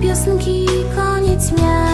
piosenki koniec miał